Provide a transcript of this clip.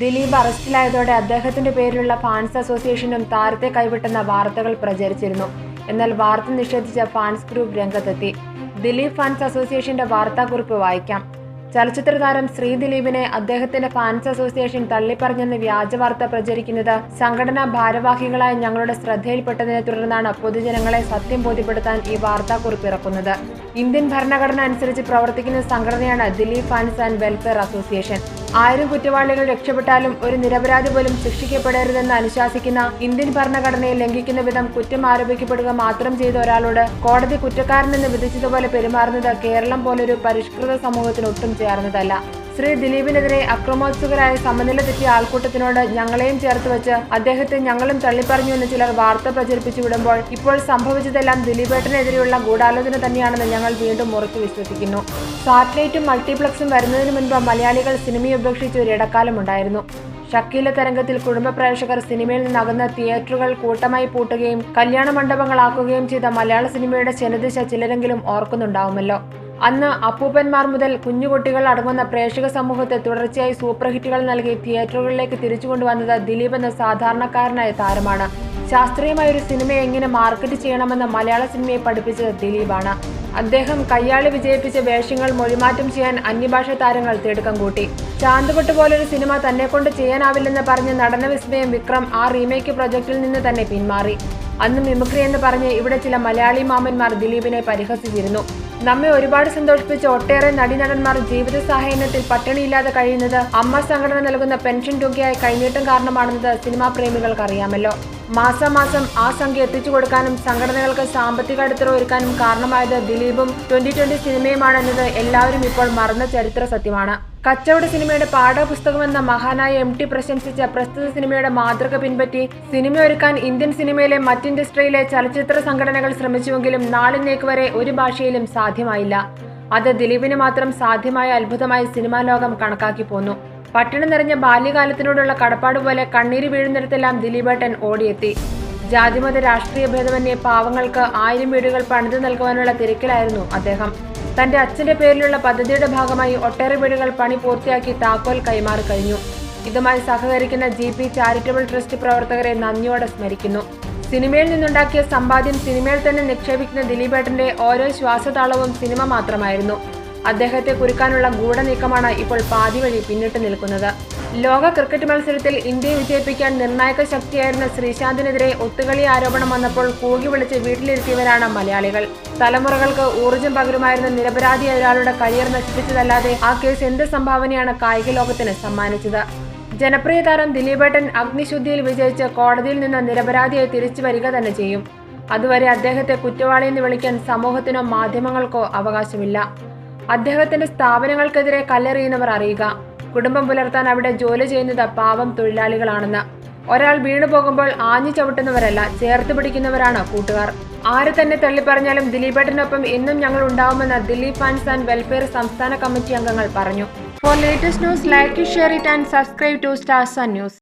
ദിലീപ് അറസ്റ്റിലായതോടെ അദ്ദേഹത്തിന്റെ പേരിലുള്ള ഫാൻസ് അസോസിയേഷനും താരത്തെ കൈവിട്ടെന്ന വാർത്തകൾ പ്രചരിച്ചിരുന്നു. എന്നാൽ വാർത്ത നിഷേധിച്ച ഫാൻസ് ഗ്രൂപ്പ് രംഗത്തെത്തി. ദിലീപ് ഫാൻസ് അസോസിയേഷന്റെ വാർത്താക്കുറിപ്പ് വായിക്കാം. ചലച്ചിത്ര താരം ശ്രീ ദിലീപിനെ അദ്ദേഹത്തിന്റെ ഫാൻസ് അസോസിയേഷൻ തള്ളിപ്പറഞ്ഞെന്ന് വ്യാജ വാർത്ത പ്രചരിക്കുന്നത് സംഘടനാ ഭാരവാഹികളായ ഞങ്ങളുടെ ശ്രദ്ധയിൽപ്പെട്ടതിനെ തുടർന്നാണ് പൊതുജനങ്ങളെ സത്യം ബോധ്യപ്പെടുത്താൻ ഈ വാർത്താക്കുറിപ്പ് ഇറക്കുന്നത്. ഇന്ത്യൻ ഭരണഘടന അനുസരിച്ച് പ്രവർത്തിക്കുന്ന സംഘടനയാണ് Dileep fans and welfare association. ആയിരം കുറ്റവാളികൾ രക്ഷപ്പെട്ടാലും ഒരു നിരപരാധി പോലും ശിക്ഷിക്കപ്പെടരുതെന്ന് അനുശാസിക്കുന്ന ഇന്ത്യൻ ഭരണഘടനയെ ലംഘിക്കുന്ന വിധം കുറ്റം ആരോപിക്കപ്പെടുക മാത്രം ചെയ്ത ഒരാളോട് കോടതി കുറ്റക്കാരനെന്ന് വിധിച്ചതുപോലെ പെരുമാറുന്നത് കേരളം പോലൊരു പരിഷ്കൃത സമൂഹത്തിന് ഒട്ടും ചേർന്നതല്ല. ശ്രീ ദിലീപിനെതിരെ അക്രമോത്സുകരായ സമനില തെറ്റിയ ആൾക്കൂട്ടത്തിനോട് ഞങ്ങളെയും ചേർത്ത് വെച്ച് അദ്ദേഹത്തെ ഞങ്ങളും തള്ളിപ്പറഞ്ഞു എന്ന് ചിലർ വാർത്ത പ്രചരിപ്പിച്ചു വിടുമ്പോൾ ഇപ്പോൾ സംഭവിച്ചതെല്ലാം ദിലീപേട്ടനെതിരെയുള്ള ഗൂഢാലോചന തന്നെയാണെന്ന് ഞങ്ങൾ വീണ്ടും ഉറച്ചു വിശ്വസിക്കുന്നു. സാറ്റലൈറ്റും മൾട്ടിപ്ലക്സും വരുന്നതിന് മുൻപ് മലയാളികൾ സിനിമയെ ഉപേക്ഷിച്ച് ഒരു ഇടക്കാലമുണ്ടായിരുന്നു ഷക്കീല തരംഗത്തിൽ കുടുംബ പ്രേക്ഷകർ സിനിമയിൽ നിന്നകുന്ന തിയേറ്ററുകൾ കൂട്ടമായി പൂട്ടുകയും കല്യാണ മണ്ഡപങ്ങളാക്കുകയും ചെയ്ത മലയാള സിനിമയുടെ ജനദിശ ചിലരെങ്കിലും ഓർക്കുന്നുണ്ടാവുമല്ലോ. അന്ന് അപ്പൂപ്പന്മാർ മുതൽ കുഞ്ഞുകുട്ടികൾ അടങ്ങുന്ന പ്രേക്ഷക സമൂഹത്തെ തുടർച്ചയായി സൂപ്പർ ഹിറ്റുകൾ നൽകി തിയേറ്ററുകളിലേക്ക് തിരിച്ചു കൊണ്ടുവന്നത് ദിലീപ് എന്ന സാധാരണക്കാരനായ താരമാണ്. ശാസ്ത്രീയമായ ഒരു സിനിമയെ എങ്ങനെ മാർക്കറ്റ് ചെയ്യണമെന്ന് മലയാള സിനിമയെ പഠിപ്പിച്ചത് ദിലീപാണ്. അദ്ദേഹം കയ്യാളി വിജയിപ്പിച്ച വേഷങ്ങൾ മൊഴിമാറ്റം ചെയ്യാൻ അന്യഭാഷ താരങ്ങൾ തിടുക്കം കൂട്ടി. ചാന്തുകൊട്ട് പോലൊരു സിനിമ തന്നെ കൊണ്ട് ചെയ്യാനാവില്ലെന്ന് പറഞ്ഞ് നടന വിസ്മയം വിക്രം ആ റീമേക്ക് പ്രൊജക്റ്റിൽ നിന്ന് തന്നെ പിന്മാറി. അന്ന് മിമിക്രി എന്ന് പറഞ്ഞ് ഇവിടെ ചില മലയാളി മാമന്മാർ ദിലീപിനെ പരിഹസിച്ചിരുന്നു. നമ്മെ ഒരുപാട് സന്തോഷിപ്പിച്ച ഒട്ടേറെ നടീനടന്മാർ ജീവിത സഹായത്തിൽ പട്ടിണിയില്ലാതെ കഴിയുന്നത് അമ്മ സംഘടന നൽകുന്ന പെൻഷൻ തുകയായി കൈനീട്ടം കാരണമാണെന്നത് സിനിമാ പ്രേമികൾക്ക് അറിയാമല്ലോ മാസാമാസം ആ സംഖ്യ എത്തിച്ചു കൊടുക്കാനും സംഘടനകൾക്ക് സാമ്പത്തിക അടിത്തറ ഒരുക്കാനും കാരണമായത് ദിലീപും ട്വന്റി ട്വന്റി സിനിമയുമാണെന്നത് എല്ലാവരും ഇപ്പോൾ മറന്ന ചരിത്ര സത്യമാണ്. കച്ചവട സിനിമയുടെ പാഠപുസ്തകമെന്ന മഹാനായ എം ടി പ്രശംസിച്ച പ്രസ്തുത സിനിമയുടെ മാതൃക പിൻപറ്റി സിനിമ ഒരുക്കാൻ ഇന്ത്യൻ സിനിമയിലെ മറ്റ് ഇൻഡസ്ട്രിയിലെ ചലച്ചിത്ര സംഘടനകൾ ശ്രമിച്ചുവെങ്കിലും നാളിനേക്ക് വരെ ഒരു ഭാഷയിലും സാധ്യമായില്ല. അത് ദിലീപിന് മാത്രം സാധ്യമായ അത്ഭുതമായി സിനിമാ ലോകം കണക്കാക്കി പോന്നു. പട്ടിണി നിറഞ്ഞ ബാല്യകാലത്തിനോടുള്ള കടപ്പാട് പോലെ കണ്ണീര് വീഴുന്നിടത്തെല്ലാം ദിലീപേട്ടൻ ഓടിയെത്തി. ജാതിമത രാഷ്ട്രീയ ഭേദമന്യേ പാവങ്ങൾക്ക് ആയിരം വീടുകൾ പണിതു നൽകുവാനുള്ള തിരക്കിലായിരുന്നു അദ്ദേഹം. തന്റെ അച്ഛന്റെ പേരിലുള്ള പദ്ധതിയുടെ ഭാഗമായി ഒട്ടേറെ വീടുകൾ പണി പൂർത്തിയാക്കി താക്കോൽ കൈമാറി കഴിഞ്ഞു. ഇതുമായി സഹകരിക്കുന്ന ജി പി ചാരിറ്റബിൾ ട്രസ്റ്റ് പ്രവർത്തകരെ നന്ദിയോടെ സ്മരിക്കുന്നു. സിനിമയിൽ നിന്നുണ്ടാക്കിയ സമ്പാദ്യം സിനിമയിൽ തന്നെ നിക്ഷേപിക്കുന്ന ദിലീപേട്ടന്റെ ഓരോ ശ്വാസതാളവും സിനിമ മാത്രമായിരുന്നു. അദ്ദേഹത്തെ കുരുക്കാനുള്ള ഗൂഢനീക്കമാണ് ഇപ്പോൾ പാതി വഴി പിന്നിട്ട് നിൽക്കുന്നത്. ലോക ക്രിക്കറ്റ് മത്സരത്തിൽ ഇന്ത്യയെ വിജയിപ്പിക്കാൻ നിർണായക ശക്തിയായിരുന്ന ശ്രീശാന്തിനെതിരെ ഒത്തുകളി ആരോപണം വന്നപ്പോൾ കൂകി വിളിച്ച് വീട്ടിലിരുത്തിയവരാണ് മലയാളികൾ. തലമുറകൾക്ക് ഊർജം പകരുമായിരുന്ന നിരപരാധിയായ ഒരാളുടെ കരിയർ നശിപ്പിച്ചതല്ലാതെ ആ കേസ് എന്ത് സംഭാവനയാണ് കായിക ലോകത്തിന് സമ്മാനിച്ചത്? ജനപ്രിയ താരം ദിലീപേട്ടൻ അഗ്നിശുദ്ധിയിൽ വിജയിച്ച് കോടതിയിൽ നിന്ന് നിരപരാധിയായി തിരിച്ചു വരിക തന്നെ ചെയ്യും. അതുവരെ അദ്ദേഹത്തെ കുറ്റവാളിയെന്ന് വിളിക്കാൻ സമൂഹത്തിനോ മാധ്യമങ്ങൾക്കോ അവകാശമില്ല. അദ്ദേഹത്തിന്റെ സ്ഥാപനങ്ങൾക്കെതിരെ കല്ലെറിയുന്നവർ അറിയുക. കുടുംബം പുലർത്താൻ അവിടെ ജോലി ചെയ്യുന്നത് പാവം തൊഴിലാളികളാണെന്ന്. ഒരാൾ വീണു പോകുമ്പോൾ ആഞ്ഞു ചവിട്ടുന്നവരല്ല ചേർത്ത് പിടിക്കുന്നവരാണ് കൂട്ടുകാർ. ആര് തന്നെ തള്ളിപ്പറഞ്ഞാലും ദിലീപേട്ടനൊപ്പം ഇന്നും ഞങ്ങൾ ഉണ്ടാവുമെന്ന് ദിലീപ് ഫാൻസ് ആൻഡ് വെൽഫെയർ സംസ്ഥാന കമ്മിറ്റി അംഗങ്ങൾ പറഞ്ഞു. For latest news like share it and subscribe to stars news